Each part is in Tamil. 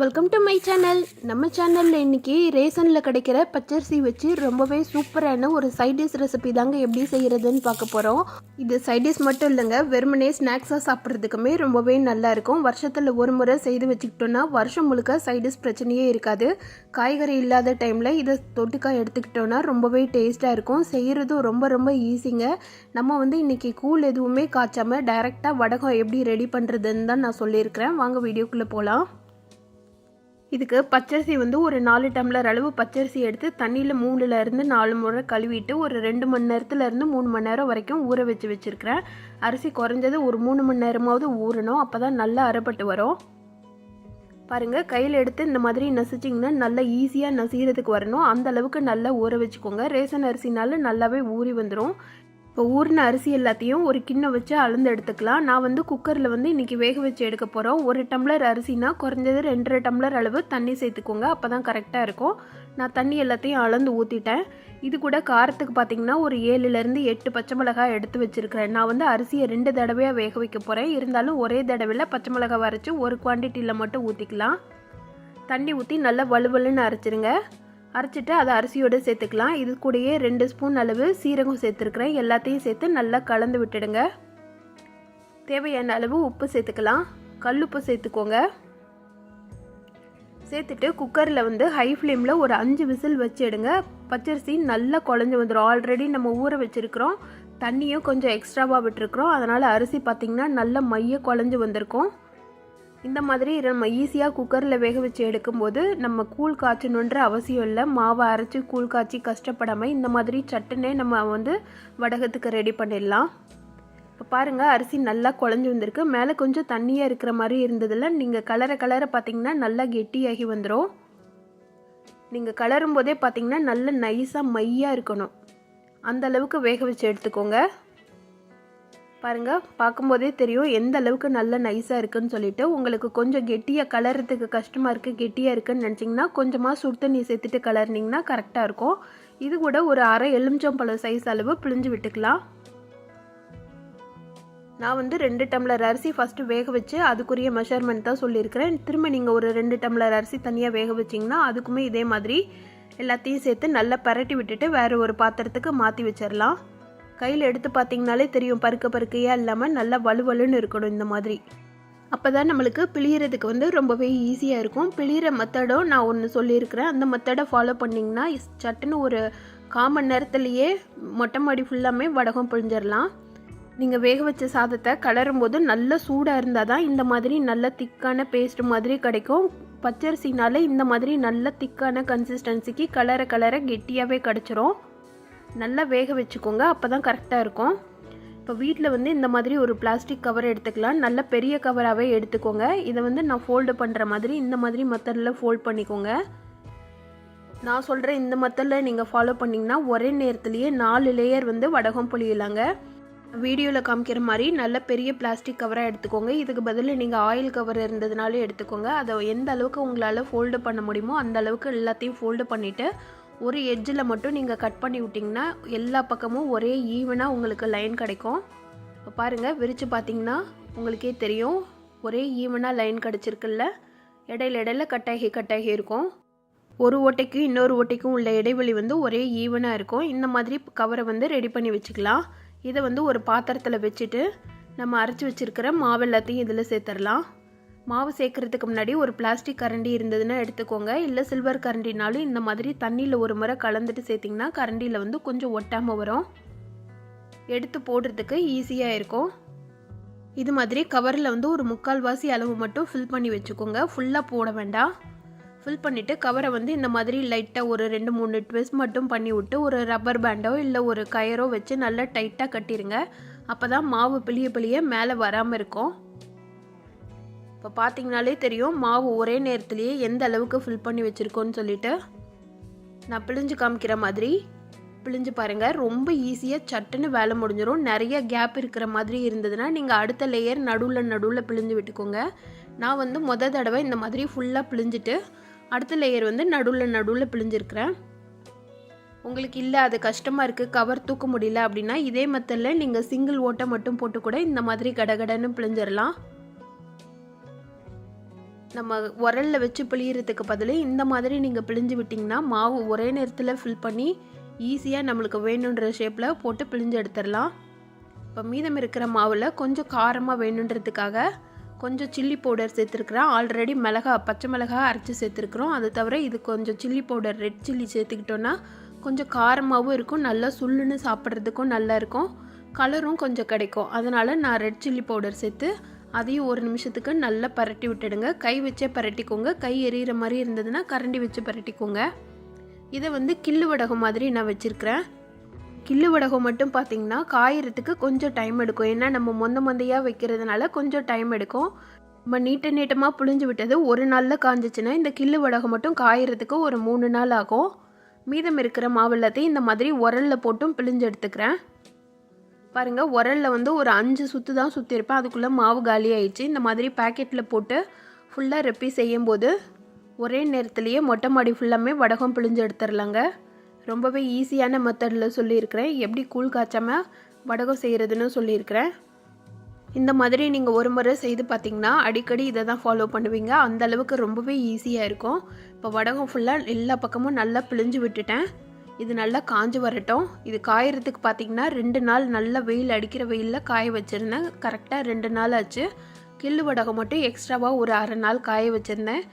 வெல்கம் டு மை சேனல் நம்ம சேனலில் இன்றைக்கி ரேசனில் கிடைக்கிற பச்சரிசி வச்சு ரொம்பவே சூப்பரான ஒரு சைடிஷ் ரெசிபி தாங்க எப்படி செய்கிறதுன்னு பார்க்க போகிறோம் இது சைடிஷ் மட்டும் இல்லைங்க வெறுமனே ஸ்நாக்ஸாக சாப்பிட்றதுக்குமே ரொம்பவே நல்லா இருக்கும். வருஷத்தில் ஒரு முறை செய்து வச்சுக்கிட்டோன்னா வருஷம் முழுக்க சைடிஷ் பிரச்சனையே இருக்காது. காய்கறி இல்லாத டைமில் இதை தொட்டுக்காய் எடுத்துக்கிட்டோன்னா ரொம்பவே டேஸ்ட்டாக இருக்கும். செய்கிறதும் ரொம்ப ரொம்ப ஈஸிங்க நம்ம வந்து இன்றைக்கி கூழ் எதுவுமே காய்ச்சாமல் டைரெக்டாக வடகம் எப்படி ரெடி பண்ணுறதுன்னு தான் நான் சொல்லியிருக்கிறேன். வாங்க வீடியோக்குள்ளே போகலாம் இதுக்கு பச்சரிசி வந்து ஒரு நாலு டம்ளர் அளவு பச்சரிசி எடுத்து தண்ணியில் மூணுலேருந்து நாலு முறை கழுவிட்டு ஒரு ரெண்டு மணி நேரத்துலேருந்து மூணு மணி நேரம் வரைக்கும் ஊற வச்சு வச்சுருக்கிறேன். அரிசி குறைஞ்சது ஒரு மூணு மணி நேரமாவது ஊறணும். அப்போ தான் நல்லா அரைப்பட்டு வரும். பாருங்கள் கையில் எடுத்து இந்த மாதிரி நசிச்சிங்கன்னா நல்லா ஈஸியாக நசிகிறதுக்கு வரணும். அந்த அளவுக்கு நல்லா ஊற வச்சுக்கோங்க. ரேஷன் அரிசினால நல்லாவே ஊறி வந்துடும் இப்போ ஊறின அரிசி எல்லாத்தையும் ஒரு கிண்ணம் வச்சு அளந்து எடுத்துக்கலாம். நான் வந்து குக்கரில் வந்து இன்றைக்கி வேக வச்சு எடுக்க போகிறோம் ஒரு டம்ளர் அரிசினா குறைஞ்சது ரெண்டரை டம்ளர் அளவு தண்ணி சேர்த்துக்கோங்க. அப்போ தான் கரெக்டாக இருக்கும். நான் தண்ணி எல்லாத்தையும் அளந்து ஊற்றிட்டேன் இது கூட காரத்துக்கு பார்த்தீங்கன்னா ஒரு ஏழுலேருந்து எட்டு பச்சை மிளகாய் எடுத்து வச்சுருக்கிறேன். நான் வந்து அரிசியை ரெண்டு தடவையாக வேக வைக்க போகிறேன் இருந்தாலும் ஒரே தடவையில் பச்சை மிளகாய் வரைச்சி ஒரு குவான்டிட்டியில் மட்டும் ஊற்றிக்கலாம் தண்ணி ஊற்றி நல்லா வலுவலுன்னு அரைச்சிருங்க. அரைச்சிட்டு அதை அரிசியோடு சேர்த்துக்கலாம். இது கூடயே ரெண்டு ஸ்பூன் அளவு சீரகம் சேர்த்துருக்குறேன். எல்லாத்தையும் சேர்த்து நல்லா கலந்து விட்டுடுங்க. தேவையான அளவு உப்பு சேர்த்துக்கலாம். கல்லுப்பு சேர்த்துக்கோங்க. சேர்த்துட்டு குக்கரில் வந்து ஹை ஃப்ளேமில் ஒரு அஞ்சு விசில் வச்சுடுங்க பச்சரிசி நல்லா குழஞ்சி வந்துடும் ஆல்ரெடி நம்ம ஊற வச்சுருக்கிறோம். தண்ணியும் கொஞ்சம் எக்ஸ்ட்ராவாக விட்டுருக்குறோம். அதனால் அரிசி பார்த்திங்கன்னா நல்ல மைய குழஞ்சி வந்திருக்கும். இந்த மாதிரி நம்ம ஈஸியாக குக்கரில் வேக வச்சு எடுக்கும்போது நம்ம கூழ் காய்ச்சணுன்ற அவசியம் இல்லை. மாவை அரைச்சி கூழ் காய்ச்சி கஷ்டப்படாமல் இந்த மாதிரி சட்டுனே நம்ம வந்து வடகத்துக்கு ரெடி பண்ணிடலாம். இப்போ பாருங்கள் அரிசி நல்லா குழஞ்சி வந்திருக்கு. மேலே கொஞ்சம் தண்ணியாக இருக்கிற மாதிரி இருந்ததில் நீங்கள் கலரை கலரை பார்த்தீங்கன்னா நல்லா கெட்டியாகி வந்துடும் நீங்கள் கலரும் போதே பார்த்தீங்கன்னா நல்ல நைஸாக மையாக இருக்கணும். அந்த அளவுக்கு வேக வச்சு எடுத்துக்கோங்க. பாருங்கள் பார்க்கும்போதே தெரியும் எந்த அளவுக்கு நல்ல நைஸாக இருக்குன்னு சொல்லிட்டு. உங்களுக்கு கொஞ்சம் கெட்டியாக கலர்றதுக்கு கஷ்டமாக இருக்குது கெட்டியாக இருக்குதுன்னு நினச்சிங்கன்னா கொஞ்சமாக சுடு தண்ணி சேர்த்துட்டு கலர்னிங்கன்னா கரெக்டாக இருக்கும். இது கூட ஒரு அரை எலுமிச்சம்பழம் சைஸ் அளவு பிழிஞ்சு விட்டுக்கலாம். நான் வந்து ரெண்டு டம்ளர் அரிசி ஃபஸ்ட்டு வேக வச்சு அதுக்குரிய மெஷர்மெண்ட் தான் சொல்லியிருக்கிறேன். திரும்ப நீங்கள் ஒரு ரெண்டு டம்ளர் அரிசி தனியாக வேக வச்சிங்கன்னா அதுக்குமே இதே மாதிரி எல்லாத்தையும் சேர்த்து நல்லா பரட்டி விட்டுட்டு வேறு ஒரு பாத்திரத்துக்கு மாற்றி வச்சிடலாம் கையில் எடுத்து பார்த்தீங்கனாலே தெரியும். பருக்க பருக்கையாக இல்லாமல் நல்லா வலுவலுன்னு இருக்கணும் இந்த மாதிரி. அப்போ தான் நம்மளுக்கு பிழியறதுக்கு வந்து ரொம்பவே ஈஸியாக இருக்கும். பிழியிற மெத்தடும் நான் ஒன்று சொல்லியிருக்கிறேன். அந்த மெத்தடை ஃபாலோ பண்ணிங்கன்னா சட்டுன்னு ஒரு காமன் நேரத்துலையே மொட்டை மாடி ஃபுல்லாமே வடகம் பிழிஞ்சிடலாம் நீங்கள் வேக வச்ச சாதத்தை கலரும் போது நல்ல சூடாக இருந்தால் தான் இந்த மாதிரி நல்ல திக்கான பேஸ்ட் மாதிரி கிடைக்கும். பச்சரிசினால இந்த மாதிரி நல்ல திக்கான கன்சிஸ்டன்சிக்கு கலர கலர கெட்டியாகவே கிடச்சிரும். நல்லா வேக வச்சுக்கோங்க அப்போ தான் கரெக்டாக இருக்கும். இப்போ வீட்டில் வந்து இந்த மாதிரி ஒரு பிளாஸ்டிக் கவர் எடுத்துக்கலாம். நல்ல பெரிய கவராகவே எடுத்துக்கோங்க. இதை வந்து நான் ஃபோல்டு பண்ணுற மாதிரி இந்த மாதிரி மெத்தடில் ஃபோல்ட் பண்ணிக்கோங்க. நான் சொல்கிற இந்த மெத்தடில் நீங்கள் ஃபாலோ பண்ணிங்கன்னா ஒரே நேரத்துலேயே நாலு லேயர் வந்து வடகம் புளியலாங்க வீடியோவில் காமிக்கிற மாதிரி நல்ல பெரிய பிளாஸ்டிக் கவராக எடுத்துக்கோங்க. இதுக்கு பதில் நீங்கள் ஆயில் கவர் இருந்ததுனாலே எடுத்துக்கோங்க. அதை எந்த அளவுக்கு உங்களால் ஃபோல்டு பண்ண முடியுமோ அந்த அளவுக்கு எல்லாத்தையும் ஃபோல்டு பண்ணிவிட்டு ஒரு எட்ஜில் மட்டும் நீங்கள் கட் பண்ணி விட்டிங்கன்னா எல்லா பக்கமும் ஒரே ஈவனாக உங்களுக்கு லைன் கிடைக்கும். இப்போ பாருங்கள் விரித்து பார்த்தீங்கன்னா உங்களுக்கே தெரியும். ஒரே ஈவனாக லைன் கிடச்சிருக்குல்ல. இடையில இடையில கட்டாகி கட்டாகி இருக்கும். ஒரு ஓட்டைக்கும் இன்னொரு ஓட்டைக்கும் உள்ள இடைவெளி வந்து ஒரே ஈவனாக இருக்கும். இந்த மாதிரி கவரை வந்து ரெடி பண்ணி வச்சுக்கலாம். இதை வந்து ஒரு பாத்திரத்தில் வச்சுட்டு நம்ம அரைச்சி வச்சுருக்கிற மாவு எல்லாத்தையும் இதில் சேர்த்துடலாம். மாவு சேர்க்குறதுக்கு முன்னாடி ஒரு பிளாஸ்டிக் கரண்டி இருந்ததுன்னா எடுத்துக்கோங்க. இல்லை சில்வர் கரண்டினாலும் இந்த மாதிரி தண்ணியில் ஒரு முறை கலந்துட்டு சேர்த்திங்கன்னா கரண்டியில் வந்து கொஞ்சம் ஒட்டாமல் வரும். எடுத்து போடுறதுக்கு ஈஸியாக இருக்கும். இது மாதிரி கவரில் வந்து ஒரு முக்கால்வாசி அளவு மட்டும் ஃபில் பண்ணி வச்சுக்கோங்க. ஃபுல்லாக போட வேண்டாம். ஃபில் பண்ணிவிட்டு கவரை வந்து இந்த மாதிரி லைட்டாக ஒரு ரெண்டு மூணு ட்விஸ்ட் மட்டும் பண்ணி விட்டு ஒரு ரப்பர் பேண்டோ இல்லை ஒரு கயரோ வச்சு நல்லா டைட்டாக கட்டிடுங்க அப்போ தான் மாவு பிளிய பிளிய மேலே வராமல் இருக்கும். இப்போ பார்த்தீங்கனாலே தெரியும் மாவு ஒரே நேரத்துலேயே எந்த அளவுக்கு ஃபில் பண்ணி வச்சுருக்கோன்னு சொல்லிட்டு. நான் பிழிஞ்சு காமிக்கிற மாதிரி பிழிஞ்சு பாருங்கள் ரொம்ப ஈஸியாக சட்டுன்னு வேலை முடிஞ்சிடும் நிறைய கேப் இருக்கிற மாதிரி இருந்ததுன்னா நீங்கள் அடுத்த லேயர் நடுவில் நடுவில் பிழிஞ்சு விட்டுக்கோங்க. நான் வந்து மொத தடவை இந்த மாதிரி ஃபுல்லாக பிழிஞ்சிட்டு அடுத்த லேயர் வந்து நடுவில் நடுவில் பிழிஞ்சிருக்கிறேன். உங்களுக்கு இல்லை அது கஷ்டமாக இருக்குது கவர் தூக்க முடியல அப்படின்னா இதே மெத்தடில் நீங்கள் சிங்கிள் ஓட்டை மட்டும் போட்டு கூட இந்த மாதிரி கடகடன்னு பிழிஞ்சிடலாம் நம்ம உரலில் வச்சு பிழியறதுக்கு பதில் இந்த மாதிரி நீங்கள் பிழிஞ்சு விட்டிங்கன்னா மாவு ஒரே நேரத்தில் ஃபில் பண்ணி ஈஸியாக நம்மளுக்கு வேணுன்ற ஷேப்பில் போட்டு பிழிஞ்சு எடுத்துடலாம் இப்போ மீதம் இருக்கிற மாவில் கொஞ்சம் காரமாக வேணுன்றதுக்காக கொஞ்சம் சில்லி பவுடர் சேர்த்துருக்குறேன். ஆல்ரெடி மிளகா பச்சை மிளகா அரைச்சி சேர்த்துருக்குறோம். அது தவிர இது கொஞ்சம் சில்லி பவுடர் ரெட் சில்லி சேர்த்துக்கிட்டோன்னா கொஞ்சம் காரமாகவும் இருக்கும். நல்லா சுள்ளுன்னு சாப்பிட்றதுக்கும் நல்லா இருக்கும். கலரும் கொஞ்சம் கிடைக்கும். அதனால் நான் ரெட் சில்லி பவுடர் சேர்த்து அதையும் ஒரு நிமிஷத்துக்கு நல்லா பரட்டி விட்டுடுங்க. கை வச்சே பரட்டிக்கோங்க. கை எரியிற மாதிரி இருந்ததுன்னா கரண்டி வச்சு பரட்டிக்கோங்க. இதை வந்து கில்லு வடகம் மாதிரி நான் வச்சுருக்கிறேன். கில்லு வடகம் மட்டும் பார்த்தீங்கன்னா காயறதுக்கு கொஞ்சம் டைம் எடுக்கும். ஏன்னா நம்ம மொந்த மொந்தையாக வைக்கிறதுனால கொஞ்சம் டைம் எடுக்கும். நம்ம நீட்ட நீட்டமாக புழிஞ்சு விட்டது ஒரு நாளில் காஞ்சிச்சுன்னா இந்த கில்லு வடகம் மட்டும் காயறதுக்கு ஒரு மூணு நாள் ஆகும். மீதம் இருக்கிற மாவு எல்லாத்தையும் இந்த மாதிரி உரலில் போட்டும் பிழிஞ்சு எடுத்துக்கிறேன். பாருங்கள் உரலில் வந்து ஒரு அஞ்சு சுற்று தான் சுற்றிருப்பேன் அதுக்குள்ளே மாவு காலி ஆயிடுச்சு. இந்த மாதிரி பேக்கெட்டில் போட்டு ஃபுல்லாக ரெப்பி செய்யும்போது ஒரே நேரத்துலேயே மொட்டை மாடி ஃபுல்லாமே வடகம் பிழிஞ்சு எடுத்துடலாங்க ரொம்பவே ஈஸியான மெத்தடில் சொல்லியிருக்கிறேன். எப்படி கூழ் காய்ச்சாமல் வடகம் செய்கிறதுன்னு சொல்லியிருக்கிறேன். இந்த மாதிரி நீங்கள் ஒரு முறை செய்து பார்த்தீங்கன்னா அடிக்கடி இதை தான் ஃபாலோ பண்ணுவீங்க. அந்த அளவுக்கு ரொம்பவே ஈஸியாக இருக்கும். இப்போ வடகம் ஃபுல்லாக எல்லா பக்கமும் நல்லா பிழிஞ்சு விட்டுட்டேன். இது நல்லா காஞ்சு வரட்டும். இது காயறதுக்கு பார்த்தீங்கன்னா ரெண்டு நாள் நல்லா வெயில் அடிக்கிற வெயிலில் காய வச்சுருந்தேன். கரெக்டாக ரெண்டு நாள் ஆச்சு. கில்லு வடகம் மட்டும் எக்ஸ்ட்ராவாக ஒரு அரை நாள் காய வச்சுருந்தேன்.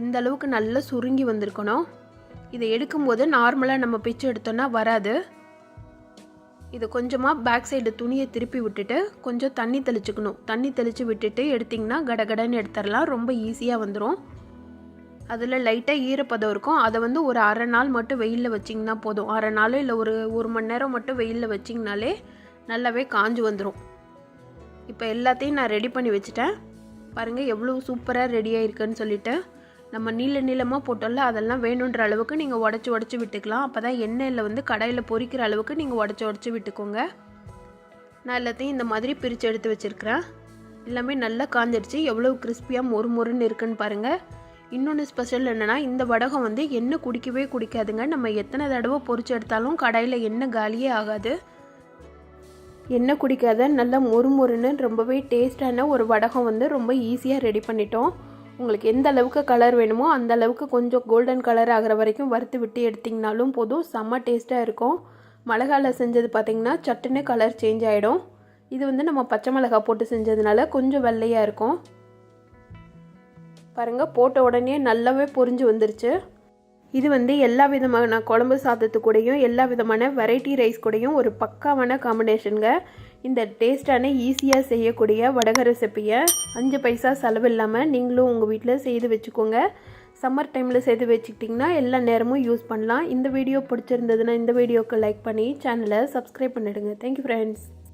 இந்த அளவுக்கு நல்லா சுருங்கி வந்திருக்கணும். இதை எடுக்கும்போது நார்மலாக நம்ம பிச்சு எடுத்தோன்னா வராது. இது கொஞ்சமாக பேக் சைடு துணியை திருப்பி விட்டுட்டு கொஞ்சம் தண்ணி தெளிச்சுக்கணும். தண்ணி தெளித்து விட்டுட்டு எடுத்திங்கன்னா கடகடன்னு எடுத்துடலாம். ரொம்ப ஈஸியாக வந்துடும் அதில் லைட்டாக ஈரப்பதம் இருக்கும். அதை வந்து ஒரு அரை நாள் மட்டும் வெயிலில் வச்சிங்கன்னா போதும். அரை நாள் இல்லை ஒரு ஒரு மணி நேரம் மட்டும் வெயிலில் வச்சிங்கனாலே நல்லாவே காஞ்சு வந்துடும் இப்போ எல்லாத்தையும் நான் ரெடி பண்ணி வச்சுட்டேன். பாருங்கள் எவ்வளோ சூப்பராக ரெடியாக இருக்குன்னு சொல்லிட்டு. நம்ம நீள நீளமாக போட்டோம்ல அதெல்லாம் வேணுன்ற அளவுக்கு நீங்கள் உடச்சி உடச்சி விட்டுக்கலாம். அப்போ தான் எண்ணெயில் வந்து கடையில் பொறிக்கிற அளவுக்கு நீங்கள் உடச்சி உடச்சி விட்டுக்கோங்க. நான் எல்லாத்தையும் இந்த மாதிரி பிரித்து எடுத்து வச்சுருக்கிறேன். எல்லாமே நல்லா காஞ்சிடுச்சு எவ்வளோ கிறிஸ்பியாக மொறு மொறுன்னு இருக்குன்னு பாருங்கள் இன்னொன்று ஸ்பெஷல் என்னென்னா இந்த வடகம் வந்து எண்ணெய் குடிக்கவே குடிக்காதுங்க. நம்ம எத்தனை தடவை பொறிச்சு எடுத்தாலும் கடையில் எண்ணெய் காலியே ஆகாது. எண்ணெய் குடிக்காத நல்லா மொறு மொறுன்னு ரொம்பவே டேஸ்டான ஒரு வடகம் வந்து ரொம்ப ஈஸியாக ரெடி பண்ணிட்டோம். உங்களுக்கு எந்த அளவுக்கு கலர் வேணுமோ அந்த அளவுக்கு கொஞ்சம் கோல்டன் கலர் ஆகிற வரைக்கும் வறுத்து விட்டு எடுத்திங்கனாலும் போதும். செம்ம டேஸ்ட்டாக இருக்கும். மிளகாவில் செஞ்சது பார்த்திங்கன்னா சட்டுன்னு கலர் சேஞ்ச் ஆகிடும் இது வந்து நம்ம பச்சை மிளகா போட்டு செஞ்சதுனால கொஞ்சம் வெள்ளையாக இருக்கும். பாருங்கள் போட்ட உடனே நல்லாவே பொரிஞ்சு வந்துருச்சு. இது வந்து எல்லா விதமான குழம்பு சாதத்து கூடயும் எல்லா விதமான வெரைட்டி ரைஸ் கூடயும் ஒரு பக்காவான காம்பினேஷனுங்க இந்த டேஸ்டான ஈஸியாக செய்யக்கூடிய வடக ரெசிப்பியை அஞ்சு பைசா செலவு இல்லாமல் நீங்களும் உங்கள் வீட்டில் செய்து வச்சுக்கோங்க. சம்மர் டைமில் செய்து வச்சுக்கிட்டிங்கன்னா எல்லா நேரமும் யூஸ் பண்ணலாம். இந்த வீடியோ பிடிச்சிருந்ததுன்னா இந்த வீடியோவுக்கு லைக் பண்ணி சேனலை சப்ஸ்கிரைப் பண்ணிவிடுங்க தேங்க்யூ ஃப்ரெண்ட்ஸ்